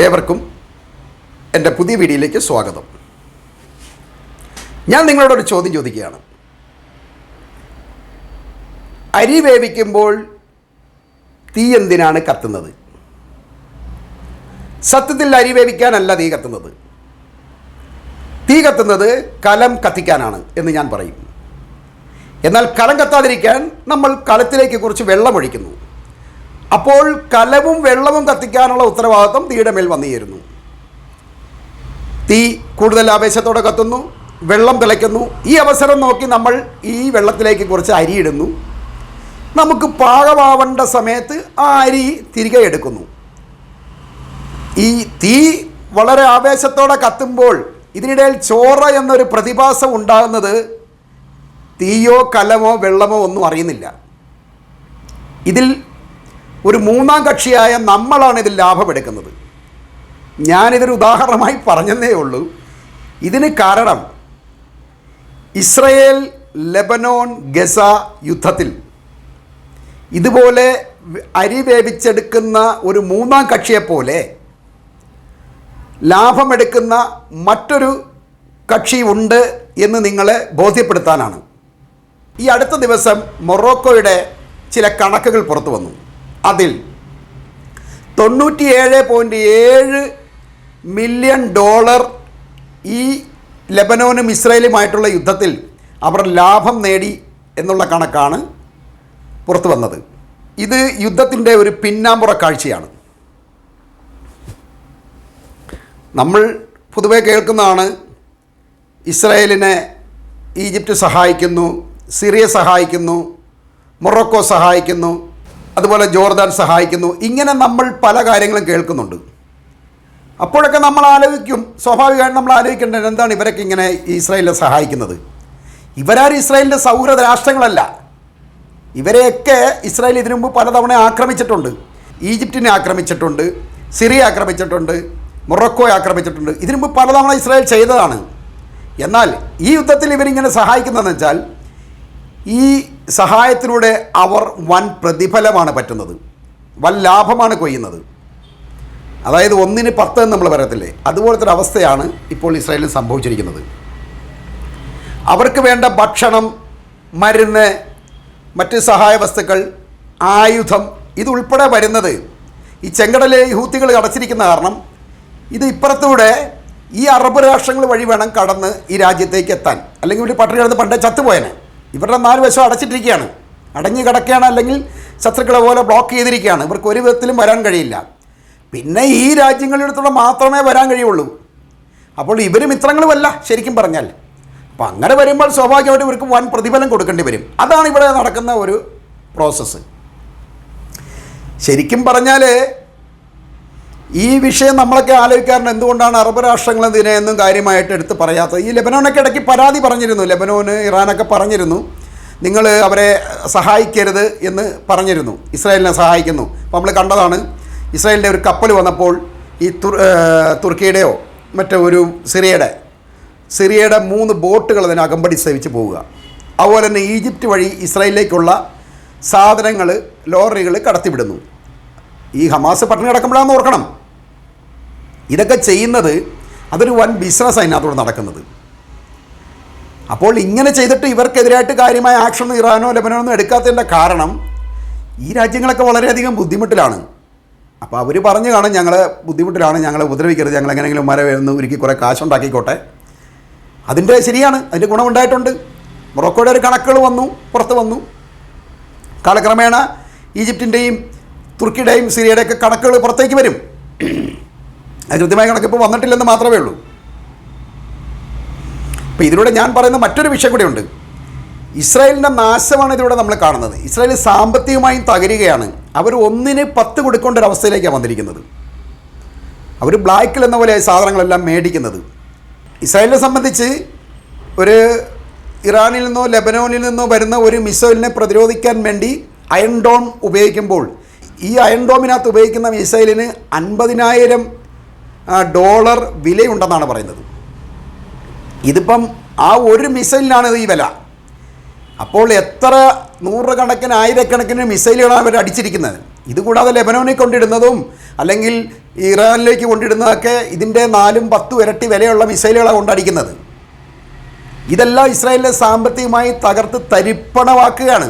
ഏവർക്കും എന്റെ പുതിയ വീഡിയോയിലേക്ക് സ്വാഗതം. ഞാൻ നിങ്ങളോടൊരു ചോദ്യം ചോദിക്കുകയാണ്. അരി വേവിക്കുമ്പോൾ തീ എന്തിനാണ് കത്തുന്നത്? സത്യത്തിൽ അരി വേവിക്കാനല്ല തീ കത്തുന്നത്. തീ കത്തുന്നത് കലം കത്തിക്കാനാണ് എന്ന് ഞാൻ പറയും. എന്നാൽ കലം കത്താതിരിക്കാൻ നമ്മൾ കലത്തിലേക്ക് കുറച്ച് വെള്ളമൊഴിക്കുന്നു അപ്പോൾ കലവും വെള്ളവും കത്തിക്കാനുള്ള ഉത്തരവാദിത്വം തീയുടെ മേൽ വന്നിരുന്നു. തീ കൂടുതൽ ആവേശത്തോടെ കത്തുന്നു വെള്ളം തിളയ്ക്കുന്നു. ഈ അവസരം നോക്കി നമ്മൾ ഈ വെള്ളത്തിലേക്ക് കുറച്ച് അരിയിടുന്നു നമുക്ക് പാകമാവേണ്ട സമയത്ത് ആ അരി തിരികെ എടുക്കുന്നു. ഈ തീ വളരെ ആവേശത്തോടെ കത്തുമ്പോൾ ഇതിനിടയിൽ ചോറ എന്നൊരു പ്രതിഭാസം ഉണ്ടാകുന്നത് തീയോ കലമോ വെള്ളമോ ഒന്നും അറിയുന്നില്ല. ഇതിൽ ഒരു മൂന്നാം കക്ഷിയായ നമ്മളാണ് ഇതിൽ ലാഭമെടുക്കുന്നത് ഞാനിതൊരു ഉദാഹരണമായി പറഞ്ഞതേ ഉള്ളൂ. ഇതിന് കാരണം ഇസ്രയേൽ ലെബനോൺ ഗസ യുദ്ധത്തിൽ ഇതുപോലെ അരി വേവിച്ചെടുക്കുന്ന ഒരു മൂന്നാം കക്ഷിയെപ്പോലെ ലാഭമെടുക്കുന്ന മറ്റൊരു കക്ഷി ഉണ്ട് എന്ന് നിങ്ങളെ ബോധ്യപ്പെടുത്താനാണ്. ഈ അടുത്ത ദിവസം മൊറോക്കോയുടെ ചില കണക്കുകൾ പുറത്തു വന്നു. അതിൽ തൊണ്ണൂറ്റിയേഴ് പോയിന്റ് ഏഴ് മില്യൺ ഡോളർ ഈ ലെബനോനും ഇസ്രയേലുമായിട്ടുള്ള യുദ്ധത്തിൽ അവർ ലാഭം നേടി എന്നുള്ള കണക്കാണ് പുറത്തു വന്നത്. ഇത് യുദ്ധത്തിന്റെ ഒരു പിന്നാമ്പുറ കാഴ്ചയാണ്. നമ്മൾ പൊതുവെ കേൾക്കുന്നതാണ് ഇസ്രയേലിനെ ഈജിപ്റ്റ് സഹായിക്കുന്നു സിറിയ സഹായിക്കുന്നു മൊറോക്കോ സഹായിക്കുന്നു അതുപോലെ ജോർദാൻ സഹായിക്കുന്നു. ഇങ്ങനെ നമ്മൾ പല കാര്യങ്ങളും കേൾക്കുന്നുണ്ട്. അപ്പോഴൊക്കെ നമ്മൾ ആലോചിക്കും. സ്വാഭാവികമായിട്ട് നമ്മൾ ആലോചിക്കേണ്ടത് എന്താണ് ഇവരൊക്കെ ഇങ്ങനെ ഇസ്രായേലിനെ സഹായിക്കുന്നത്. ഇവരാരും ഇസ്രായേലിന്റെ സൗഹൃദ രാഷ്ട്രങ്ങളല്ല. ഇവരെയൊക്കെ ഇസ്രായേൽ ഇതിനു മുമ്പ് പലതവണ ആക്രമിച്ചിട്ടുണ്ട്. ഈജിപ്തിനെ ആക്രമിച്ചിട്ടുണ്ട് സിറിയ ആക്രമിച്ചിട്ടുണ്ട് മൊറോക്കോയെ ആക്രമിച്ചിട്ടുണ്ട്. ഇതിനു മുമ്പ് പലതവണ ഇസ്രായേൽ ചെയ്തതാണ്. എന്നാൽ ഈ യുദ്ധത്തിൽ ഇവരിങ്ങനെ സഹായിക്കുന്നതെന്ന് വെച്ചാൽ ഈ സഹായത്തിലൂടെ അവർ വൻ പ്രതിഫലമാണ് പറ്റുന്നത്. വൻ ലാഭമാണ് കൊയ്യുന്നത്. അതായത് ഒന്നിന് പത്ത് എന്ന് നമ്മൾ പറയത്തില്ലേ? അതുപോലത്തെ ഒരു അവസ്ഥയാണ് ഇപ്പോൾ ഇസ്രായേലിൽ സംഭവിച്ചിരിക്കുന്നത്. അവർക്ക് വേണ്ട ഭക്ഷണം മരുന്ന് മറ്റ് സഹായ വസ്തുക്കൾ ആയുധം ഇതുൾപ്പെടെ വരുന്നത് ഈ ചെങ്കടലെ ഹൂത്തികൾ അടച്ചിരിക്കുന്ന കാരണം ഇത് ഇപ്പുറത്തൂടെ ഈ അറബ് രാഷ്ട്രങ്ങൾ വഴി വേണം കടന്ന് ഈ രാജ്യത്തേക്ക് എത്താൻ. അല്ലെങ്കിൽ ഒരു പട്ടിണി കിടന്ന് പണ്ടേ ചത്തുപോയനെ. ഇവരുടെ നാല് വശം അടച്ചിട്ടിരിക്കുകയാണ്. അടഞ്ഞു കിടക്കുകയാണ് അല്ലെങ്കിൽ ശത്രുക്കളെ പോലെ ബ്ലോക്ക് ചെയ്തിരിക്കുകയാണ്. ഇവർക്ക് ഒരു വിധത്തിലും വരാൻ കഴിയില്ല. പിന്നെ ഈ രാജ്യങ്ങളിടത്തോടെ മാത്രമേ വരാൻ കഴിയുള്ളൂ. അപ്പോൾ ഇവർ മിത്രങ്ങളുമല്ല ശരിക്കും പറഞ്ഞാൽ. അപ്പോൾ അങ്ങനെ വരുമ്പോൾ സ്വാഭാവികമായിട്ട് ഇവർക്ക് വൻ പ്രതിഫലം കൊടുക്കേണ്ടി വരും. അതാണ് ഇവിടെ നടക്കുന്ന ഒരു പ്രോസസ്സ് ശരിക്കും പറഞ്ഞാൽ ഈ വിഷയം നമ്മളൊക്കെ ആലോചിക്കാറുണ്ട്. എന്തുകൊണ്ടാണ് അറബ് രാഷ്ട്രങ്ങൾ ഇതിനെയൊന്നും കാര്യമായിട്ട് എടുത്ത് പറയാത്തത്? ഈ ലെബനോനൊക്കെ ഇടയ്ക്ക് പരാതി പറഞ്ഞിരുന്നു. ലെബനോന് ഇറാനൊക്കെ പറഞ്ഞിരുന്നു. നിങ്ങൾ അവരെ സഹായിക്കരുത് എന്ന് പറഞ്ഞിരുന്നു. ഇസ്രായേലിനെ സഹായിക്കുന്നു. അപ്പോൾ നമ്മൾ കണ്ടതാണ് ഇസ്രായേലിന്റെ ഒരു കപ്പൽ വന്നപ്പോൾ ഈ തുർ തുർക്കിയുടെയോ മറ്റോ ഒരു സിറിയയുടെ സിറിയയുടെ മൂന്ന് ബോട്ടുകൾ അതിന് അകമ്പടി സേവിച്ച് പോവുക. അതുപോലെ തന്നെ ഈജിപ്റ്റ് വഴി ഇസ്രായേലിലേക്കുള്ള സാധനങ്ങൾ ലോറികൾ കടത്തിവിടുന്നു. ഈ ഹമാസ് പട്ടിണി കിടക്കുമ്പോഴാണെന്ന് ഓർക്കണം. ഇതൊക്കെ ചെയ്യുന്നത് അതൊരു വൻ ബിസിനസ് അതിനകത്തോടെ നടക്കുന്നത്. അപ്പോൾ ഇങ്ങനെ ചെയ്തിട്ട് ഇവർക്കെതിരായിട്ട് കാര്യമായ ആക്ഷൻ ഇറാനോ ലബനോ ഒന്നും എടുക്കാത്തതിന്റെ കാരണം ഈ രാജ്യങ്ങളൊക്കെ വളരെയധികം ബുദ്ധിമുട്ടിലാണ്. അപ്പോൾ അവർ പറഞ്ഞു കാണും ഞങ്ങളെ ബുദ്ധിമുട്ടിലാണ് ഞങ്ങളെ ഉപദ്രവിക്കരുത് ഞങ്ങൾ എങ്ങനെയെങ്കിലും മര വരുന്ന ഒരുക്കി കുറേ കാശുണ്ടാക്കിക്കോട്ടെ. അതിന്റെ ശരിയാണ് അതിന്റെ ഗുണമുണ്ടായിട്ടുണ്ട്. മൊറോക്കോയുടെ ഒരു കണക്കുകൾ വന്നു പുറത്ത് വന്നു. കാലക്രമേണ ഈജിപ്തിന്റെയും തുർക്കിയുടെയും സിറിയയുടെയൊക്കെ കണക്കുകൾ പുറത്തേക്ക് വരും. അത് കൃത്യമായ കണക്ക് ഇപ്പോൾ വന്നിട്ടില്ലെന്ന് മാത്രമേ ഉള്ളൂ. അപ്പോൾ ഇതിലൂടെ ഞാൻ പറയുന്ന മറ്റൊരു വിഷയം കൂടിയുണ്ട് ഇസ്രായേലിന്റെ നാശമാണ് ഇതിലൂടെ നമ്മൾ കാണുന്നത്. ഇസ്രായേൽ സാമ്പത്തികമായും തകരുകയാണ്. അവർ ഒന്നിന് പത്ത് കൊടുക്കേണ്ട ഒരു അവസ്ഥയിലേക്കാണ് വന്നിരിക്കുന്നത്. അവർ ബ്ലാക്കിൽ എന്ന പോലെ സാധനങ്ങളെല്ലാം മേടിക്കുന്നത്. ഇസ്രായേലിനെ സംബന്ധിച്ച് ഒരു ഇറാനിൽ നിന്നോ ലെബനോനിൽ നിന്നോ വരുന്ന ഒരു മിസൈലിനെ പ്രതിരോധിക്കാൻ വേണ്ടി അയൺ ഡോം ഉപയോഗിക്കുമ്പോൾ ഈ അയൺ ഡോമിനകത്ത് ഉപയോഗിക്കുന്ന മിസൈലിന് അൻപതിനായിരം ഡോളർ വിലയുണ്ടെന്നാണ് പറയുന്നത്. ഇതിപ്പം ആ ഒരു മിസൈലിനാണ് ഈ വില. അപ്പോൾ എത്ര നൂറുകണക്കിന് ആയിരക്കണക്കിന് മിസൈലുകളാണ് അവർ അടിച്ചിരിക്കുന്നത്. ഇതുകൂടാതെ ലെബനോനിൽ കൊണ്ടിടുന്നതും അല്ലെങ്കിൽ ഇറാനിലേക്ക് കൊണ്ടിടുന്നതൊക്കെ ഇതിന്റെ നാലും പത്തും ഇരട്ടി വിലയുള്ള മിസൈലുകളാണ് കൊണ്ടടിക്കുന്നത്. ഇതെല്ലാം ഇസ്രായേലിനെ സാമ്പത്തികമായി തകർത്ത് തരിപ്പണമാക്കുകയാണ്.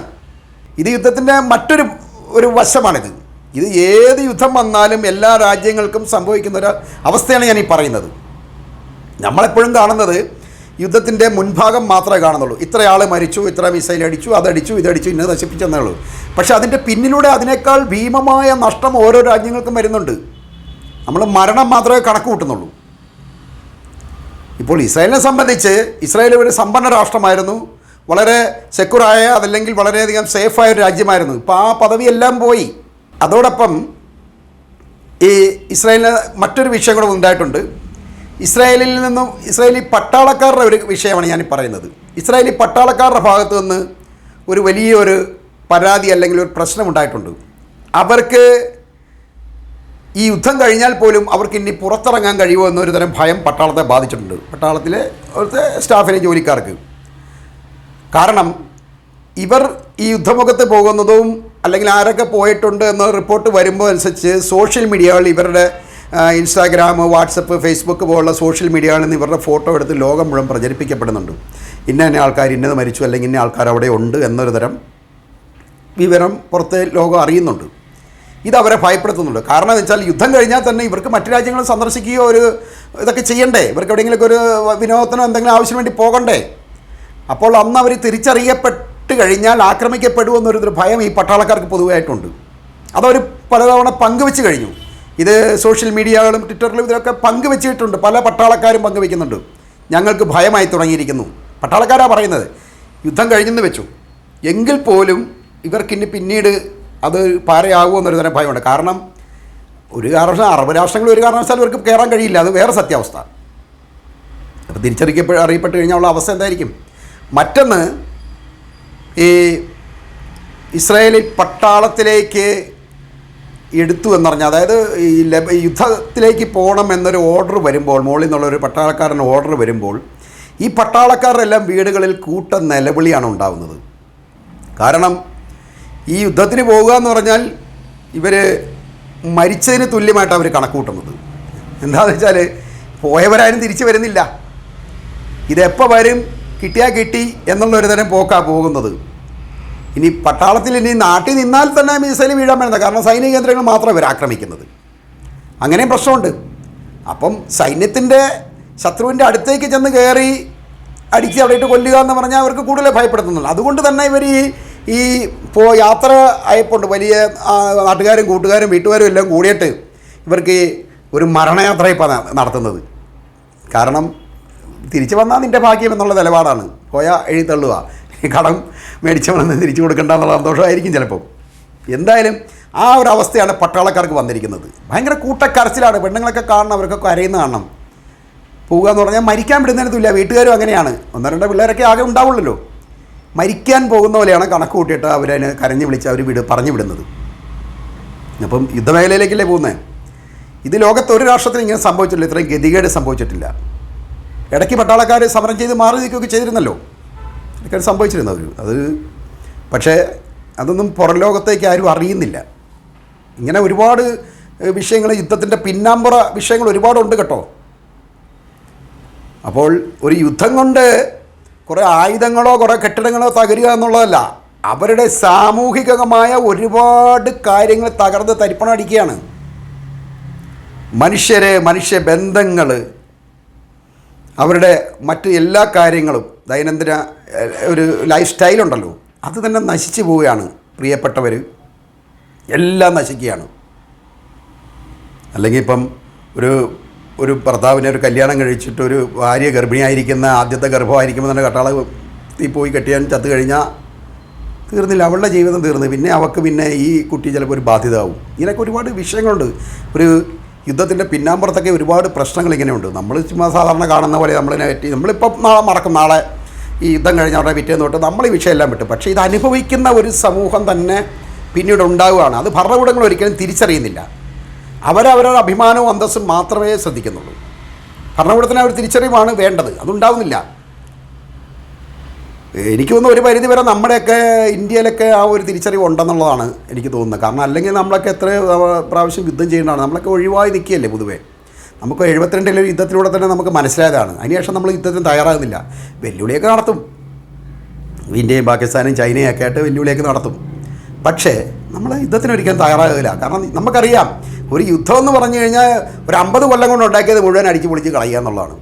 ഇത് യുദ്ധത്തിന്റെ മറ്റൊരു ഒരു വശമാണിത്. ഇത് ഏത് യുദ്ധം വന്നാലും എല്ലാ രാജ്യങ്ങൾക്കും സംഭവിക്കുന്ന ഒരു അവസ്ഥയാണ് ഞാൻ ഈ പറയുന്നത്. നമ്മളെപ്പോഴും കാണുന്നത് യുദ്ധത്തിന്റെ മുൻഭാഗം മാത്രമേ കാണുന്നുള്ളൂ. ഇത്ര ആൾ മരിച്ചു ഇത്ര മിസൈൽ അടിച്ചു അതടിച്ചു ഇതടിച്ചു ഇന്നത് നശിപ്പിച്ചെന്നേ ഉള്ളൂ. പക്ഷേ അതിന്റെ പിന്നിലൂടെ അതിനേക്കാൾ ഭീമമായ നഷ്ടം ഓരോ രാജ്യങ്ങൾക്കും വരുന്നുണ്ട്. നമ്മൾ മരണം മാത്രമേ കണക്ക് കൂട്ടുന്നുള്ളൂ. ഇപ്പോൾ ഇസ്രായേലിനെ സംബന്ധിച്ച് ഇസ്രായേൽ ഒരു സമ്പന്ന രാഷ്ട്രമായിരുന്നു. വളരെ സെക്യൂറായ അതല്ലെങ്കിൽ വളരെയധികം സേഫായ ഒരു രാജ്യമായിരുന്നു. ഇപ്പോൾ ആ പദവിയെല്ലാം പോയി. അതോടൊപ്പം ഈ ഇസ്രായേലിന് മറ്റൊരു വിഷയം കൂടെ ഉണ്ടായിട്ടുണ്ട്. ഇസ്രായേലിൽ നിന്നും ഇസ്രായേലി പട്ടാളക്കാരുടെ ഒരു വിഷയമാണ് ഞാൻ പറയുന്നത്. ഇസ്രായേലി പട്ടാളക്കാരുടെ ഭാഗത്തു നിന്ന് ഒരു വലിയൊരു പരാതി അല്ലെങ്കിൽ ഒരു പ്രശ്നമുണ്ടായിട്ടുണ്ട് അവർക്ക് ഈ യുദ്ധം കഴിഞ്ഞാൽ പോലും അവർക്ക് ഇനി പുറത്തിറങ്ങാൻ കഴിയുമോ എന്നൊരു തരം ഭയം പട്ടാളത്തെ ബാധിച്ചിട്ടുണ്ട്. പട്ടാളത്തിലെ അവിടുത്തെ സ്റ്റാഫിലെ ജോലിക്കാർക്ക്. കാരണം ഇവർ ഈ യുദ്ധമുഖത്ത് പോകുന്നതും അല്ലെങ്കിൽ ആരൊക്കെ പോയിട്ടുണ്ട് എന്ന റിപ്പോർട്ട് വരുമ്പോൾ അനുസരിച്ച് സോഷ്യൽ മീഡിയകൾ ഇവരുടെ ഇൻസ്റ്റാഗ്രാം വാട്സപ്പ് ഫേസ്ബുക്ക് പോലുള്ള സോഷ്യൽ മീഡിയകളിൽ നിന്ന് ഇവരുടെ ഫോട്ടോ എടുത്ത് ലോകം മുഴുവൻ പ്രചരിപ്പിക്കപ്പെടുന്നുണ്ട്. ഇന്ന ഇന്ന ആൾക്കാർ ഇന്നത് മരിച്ചു അല്ലെങ്കിൽ ഇന്ന ആൾക്കാർ അവിടെ ഉണ്ട് എന്നൊരു തരം വിവരം പുറത്തെ ലോകം അറിയുന്നുണ്ട്. ഇത് അവരെ ഭയപ്പെടുത്തുന്നുണ്ട്. കാരണം വെച്ചാൽ യുദ്ധം കഴിഞ്ഞാൽ തന്നെ ഇവർക്ക് മറ്റു രാജ്യങ്ങൾ സന്ദർശിക്കുകയോ ഒരു ഇതൊക്കെ ചെയ്യണ്ടേ? ഇവർക്ക് എവിടെയെങ്കിലുമൊക്കെ ഒരു വിനോദത്തിനോ എന്തെങ്കിലും ആവശ്യം വേണ്ടി പോകണ്ടേ? അപ്പോൾ അന്ന് അവർ തിരിച്ചറിയപ്പെട്ട് കഴിഞ്ഞാൽ ആക്രമിക്കപ്പെടുമെന്നൊരു ഭയം ഈ പട്ടാളക്കാർക്ക് പൊതുവായിട്ടുണ്ട്. അതവർ പലതവണ പങ്കുവെച്ച് കഴിഞ്ഞു. ഇത് സോഷ്യൽ മീഡിയകളും ട്വിറ്ററിലും ഇതിലൊക്കെ പങ്കുവെച്ചിട്ടുണ്ട്. പല പട്ടാളക്കാരും പങ്കുവെക്കുന്നുണ്ട്. ഞങ്ങൾക്ക് ഭയമായി തുടങ്ങിയിരിക്കുന്നു. പട്ടാളക്കാരാണ് പറയുന്നത്. യുദ്ധം കഴിഞ്ഞെന്ന് വെച്ചു. എങ്കിൽ പോലും ഇവർക്കിനി പിന്നീട് അത് പാരയാകുമോ എന്നൊരു തരം ഭയമുണ്ട്. കാരണം ഒരു കാരണവശാൽ അറബ് രാഷ്ട്രങ്ങളിൽ ഒരു കാരണവശാലും ഇവർക്ക് കയറാൻ കഴിയില്ല. അത് വേറെ സത്യാവസ്ഥ. അപ്പോൾ തിരിച്ചറിയിക്കപ്പെ അറിയപ്പെട്ട് കഴിഞ്ഞാൽ ഉള്ള അവസ്ഥ എന്തായിരിക്കും? മറ്റൊന്ന് ഈ ഇസ്രായേലി പട്ടാളത്തിലേക്ക് എടുത്തു എന്ന് പറഞ്ഞാൽ അതായത് ഈ ലബ യുദ്ധത്തിലേക്ക് പോകണം എന്നൊരു ഓർഡർ വരുമ്പോൾ മുകളിൽ നിന്നുള്ളൊരു പട്ടാളക്കാരൻ ഓർഡർ വരുമ്പോൾ ഈ പട്ടാളക്കാരെല്ലാം വീടുകളിൽ കൂട്ട നിലവിളിയാണ് ഉണ്ടാകുന്നത് കാരണം ഈ യുദ്ധത്തിന് പോവുക എന്ന് പറഞ്ഞാൽ ഇവർ മരിച്ചതിന് തുല്യമായിട്ട് അവർ കണക്കൂട്ടുന്നത്. എന്താണെന്ന് വെച്ചാൽ പോയവരാരും തിരിച്ചു വരുന്നില്ല. ഇതെപ്പോൾ വരും? കിട്ടിയാൽ കിട്ടി എന്നുള്ളൊരു തരം പോക്കാണ് പോകുന്നത്. ഇനി പട്ടാളത്തിൽ ഇനി നാട്ടിൽ നിന്നാൽ തന്നെ മിസൈൽ വീഴാൻ വേണ്ട കാരണം സൈനിക കേന്ദ്രങ്ങൾ മാത്രമേ ഇവർ ആക്രമിക്കുന്നത്. അങ്ങനെയും പ്രശ്നമുണ്ട്. അപ്പം സൈന്യത്തിന്റെ ശത്രുവിന്റെ അടുത്തേക്ക് ചെന്ന് കയറി അടിച്ച് അവിടെ ഇട്ട് കൊല്ലുക എന്ന് പറഞ്ഞാൽ അവർക്ക് കൂടുതൽ ഭയപ്പെടുത്തുന്നുണ്ട്. അതുകൊണ്ട് തന്നെ ഇവർ ഈ ഈ പോ യാത്ര അയപ്പുണ്ട് വലിയ നാട്ടുകാരും കൂട്ടുകാരും വീട്ടുകാരും എല്ലാം കൂടിയിട്ട് ഇവർക്ക് ഒരു മരണയാത്ര ഇപ്പം നടത്തുന്നത്. കാരണം തിരിച്ചു വന്നാൽ നിന്റെ ഭാഗ്യം എന്നുള്ള നിലപാടാണ്. പോയാൽ എഴുതി കടം മേടിച്ചവണെന്ന് തിരിച്ചു കൊടുക്കണ്ട എന്നുള്ള സന്തോഷമായിരിക്കും ചിലപ്പം. എന്തായാലും ആ ഒരു അവസ്ഥയാണ് പട്ടാളക്കാർക്ക് വന്നിരിക്കുന്നത്. ഭയങ്കര കൂട്ടക്കരച്ചിലാണ്. പെണ്ണുങ്ങളൊക്കെ കാണണം അവർക്കൊക്കെ അരയുന്ന കാണണം. പോവുക എന്ന് പറഞ്ഞാൽ മരിക്കാൻ വിടുന്നതിന് തുല്യ വീട്ടുകാരും അങ്ങനെയാണ്. ഒന്നോ രണ്ടോ പിള്ളേരൊക്കെ ആകെ ഉണ്ടാവുള്ളല്ലോ. മരിക്കാൻ പോകുന്ന പോലെയാണ് കണക്ക് കൂട്ടിയിട്ട് അവരതിനെ കരഞ്ഞു വിളിച്ച് അവർ വിട് പറഞ്ഞു വിടുന്നത്. അപ്പം യുദ്ധമേഖലയിലേക്കല്ലേ പോകുന്നത്? ഇത് ലോകത്ത് ഒരു രാഷ്ട്രത്തിൽ ഇങ്ങനെ സംഭവിച്ചിട്ടില്ല. ഇത്രയും ഗതികേട് സംഭവിച്ചിട്ടില്ല. ഇടയ്ക്ക് പട്ടാളക്കാർ സമരം ചെയ്ത് മാറി നിൽക്കുകയൊക്കെ ചെയ്തിരുന്നല്ലോ. ഇതൊക്കെ സംഭവിച്ചിരുന്നത് അത്. പക്ഷേ അതൊന്നും പുറം ലോകത്തേക്ക് ആരും അറിയുന്നില്ല. ഇങ്ങനെ ഒരുപാട് വിഷയങ്ങൾ യുദ്ധത്തിന്റെ പിന്നാമ്പുറ വിഷയങ്ങൾ ഒരുപാടുണ്ട് കേട്ടോ. അപ്പോൾ ഒരു യുദ്ധം കൊണ്ട് കുറേ ആയുധങ്ങളോ കുറേ കെട്ടിടങ്ങളോ തകരുക എന്നുള്ളതല്ല അവരുടെ സാമൂഹികമായ ഒരുപാട് കാര്യങ്ങൾ തകർന്ന് തരിപ്പണം മനുഷ്യരെ മനുഷ്യ മനുഷ്യബന്ധങ്ങൾ അവരുടെ മറ്റ് എല്ലാ കാര്യങ്ങളും ദൈനംദിന ഒരു ലൈഫ് സ്റ്റൈലുണ്ടല്ലോ അത് തന്നെ നശിച്ചു പോവുകയാണ് പ്രിയപ്പെട്ടവർ എല്ലാം നശിക്കുകയാണ്. അല്ലെങ്കിൽ ഇപ്പം ഒരു ഒരു ഭർത്താവിനെ ഒരു കല്യാണം കഴിച്ചിട്ട് ഒരു ഭാര്യ ഗർഭിണിയായിരിക്കുന്ന ആദ്യത്തെ ഗർഭമായിരിക്കുമ്പോൾ തന്നെ കട്ടാളത്തിൽ പോയി കെട്ടിയാൻ ചത്തു കഴിഞ്ഞാൽ തീർന്നില്ല അവളുടെ ജീവിതം തീർന്നു. പിന്നെ അവൾക്ക് പിന്നെ ഈ കുട്ടി ചിലപ്പോൾ ഒരു ബാധ്യത ആവും. ഇങ്ങനെയൊക്കെ ഒരുപാട് വിഷയങ്ങളുണ്ട്. ഒരു യുദ്ധത്തിന്റെ പിന്നാമ്പുറത്തൊക്കെ ഒരുപാട് പ്രശ്നങ്ങൾ ഇങ്ങനെയുണ്ട്. നമ്മൾ ചുമ്മാ സാധാരണ കാണുന്ന പോലെ നമ്മളിനെ പറ്റി നമ്മളിപ്പം നാളെ മറക്കും. നാളെ ഈ യുദ്ധം കഴിഞ്ഞ അവിടെ പിറ്റേന്ന് തൊട്ട് നമ്മൾ ഈ വിഷയമെല്ലാം വിട്ടു. പക്ഷേ ഇത് അനുഭവിക്കുന്ന ഒരു സമൂഹം തന്നെ പിന്നീട് ഉണ്ടാവുകയാണ്. അത് ഭരണകൂടങ്ങൾ ഒരിക്കലും തിരിച്ചറിയുന്നില്ല. അവരവരുടെ അഭിമാനവും അന്തസ്സും മാത്രമേ ശ്രദ്ധിക്കുന്നുള്ളൂ. ഭരണകൂടത്തിന് അവർ തിരിച്ചറിവാണ് വേണ്ടത്. അതുണ്ടാവുന്നില്ല. എനിക്ക് തോന്നുന്നു ഒരു പരിധി വരെ നമ്മുടെയൊക്കെ ഇന്ത്യയിലൊക്കെ ആ ഒരു തിരിച്ചറിവ് ഉണ്ടെന്നുള്ളതാണ് എനിക്ക് തോന്നുന്നത്. കാരണം അല്ലെങ്കിൽ നമ്മളൊക്കെ എത്ര പ്രാവശ്യം യുദ്ധം ചെയ്യേണ്ടതാണ്. നമ്മളൊക്കെ ഒഴിവായി നിൽക്കുകയല്ലേ പൊതുവേ. നമുക്ക് എഴുപത്തിരണ്ടിലെ യുദ്ധത്തിലൂടെ തന്നെ നമുക്ക് മനസ്സിലായതാണ്. അതിനുശേഷം നമ്മൾ യുദ്ധത്തിന് തയ്യാറാകുന്നില്ല. വെല്ലുവിളിയൊക്കെ നടത്തും. ഇന്ത്യയും പാകിസ്ഥാനും ചൈനയും ഒക്കെ ആയിട്ട് വെല്ലുവിളിയൊക്കെ നടത്തും. പക്ഷേ നമ്മൾ യുദ്ധത്തിന് ഒരിക്കലും തയ്യാറാകില്ല കാരണം നമുക്കറിയാം ഒരു യുദ്ധം എന്ന് പറഞ്ഞു കഴിഞ്ഞാൽ ഒരു അമ്പത് കൊല്ലം കൊണ്ട് ഉണ്ടാക്കിയത് മുഴുവൻ അടിച്ച് പൊളിച്ച് കളയുക എന്നുള്ളതാണ്.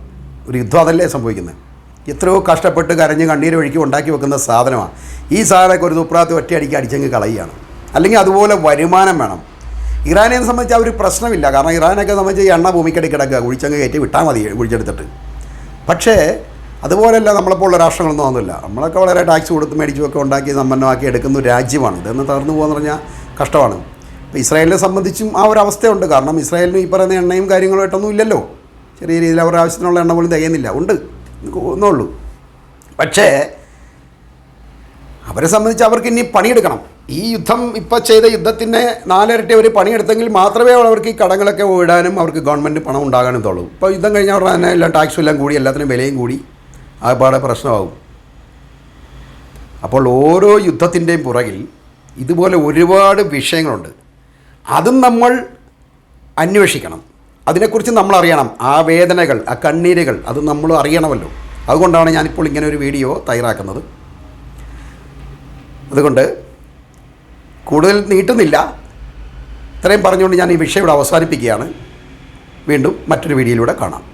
ഒരു യുദ്ധം അതല്ലേ സംഭവിക്കുന്നത്. എത്രയോ കഷ്ടപ്പെട്ട് കരഞ്ഞ് കണ്ണീര് ഒഴുക്കി ഉണ്ടാക്കി വെക്കുന്ന സാധനമാണ്. ഈ സാധനമൊക്കെ ഒരു തുപ്രാത്തി ഒറ്റയടിക്ക് അടിച്ചെങ്കിൽ കളയുകയാണ്. അല്ലെങ്കിൽ അതുപോലെ വരുമാനം വേണം. ഇറാനെ സംബന്ധിച്ച് ആ ഒരു പ്രശ്നമില്ല. കാരണം ഇറാനൊക്കെ സംബന്ധിച്ച് ഈ എണ്ണ ഭൂമിക്കടി കിടക്കുക. കുഴിച്ചങ്ങ് കയറ്റി വിട്ടാൽ മതി കുഴിച്ചെടുത്തിട്ട്. പക്ഷേ അതുപോലെയല്ല നമ്മളെപ്പോലുള്ള രാഷ്ട്രങ്ങളൊന്നും ഒന്നുമില്ല നമ്മളൊക്കെ വളരെ ടാക്സ് കൊടുത്ത് മേടിച്ചുമൊക്കെ ഉണ്ടാക്കി സമ്പന്നമാക്കി എടുക്കുന്ന രാജ്യമാണ്. ഇതെന്ന് തകർന്നു പോകുക പറഞ്ഞാൽ കഷ്ടമാണ്. ഇപ്പോൾ ഇസ്രായേലിനെ സംബന്ധിച്ചും ആ ഒരു അവസ്ഥയുണ്ട്. കാരണം ഇസ്രായേലിന് ഈ പറയുന്ന എണ്ണയും കാര്യങ്ങളുമായിട്ടൊന്നും ഇല്ലല്ലോ. ചെറിയ രീതിയിൽ അവരുടെ ആവശ്യത്തിനുള്ള എണ്ണ പോലും തികയുന്നില്ല. ഉണ്ട്. ഒന്നുള്ളൂ പക്ഷേ അവരെ സംബന്ധിച്ച് അവർക്ക് ഇനി പണിയെടുക്കണം. ഈ യുദ്ധം ഇപ്പോൾ ചെയ്ത യുദ്ധത്തിന്റെ നാലിരട്ടി അവർ പണിയെടുത്തെങ്കിൽ മാത്രമേ അവർക്ക് ഈ കടങ്ങളൊക്കെ വിടാനും അവർക്ക് ഗവൺമെന്റ് പണം ഉണ്ടാകാനും തുള്ളൂ. ഇപ്പോൾ യുദ്ധം കഴിഞ്ഞ ഉടനെ തന്നെ എല്ലാം ടാക്സും എല്ലാം കൂടി എല്ലാത്തിനും വിലയും കൂടി ആകെപ്പാടെ പ്രശ്നമാകും. അപ്പോൾ ഓരോ യുദ്ധത്തിന്റെയും പുറകിൽ ഇതുപോലെ ഒരുപാട് വിഷയങ്ങളുണ്ട്. അതും നമ്മൾ അന്വേഷിക്കണം. അതിനെക്കുറിച്ച് നമ്മൾ അറിയണം ആ വേദനകൾ ആ കണ്ണീരുകൾ അത് നമ്മൾ അറിയണമല്ലോ. അതുകൊണ്ടാണ് ഞാനിപ്പോൾ ഇങ്ങനെ ഒരു വീഡിയോ തയ്യാറാക്കുന്നത്. അതുകൊണ്ട് കൂടുതൽ നീട്ടുന്നില്ല. ഇത്രയും പറഞ്ഞുകൊണ്ട് ഞാൻ ഈ വിഷയം ഇവിടെ അവസാനിപ്പിക്കുകയാണ്. വീണ്ടും മറ്റൊരു വീഡിയോയിലൂടെ കാണാം.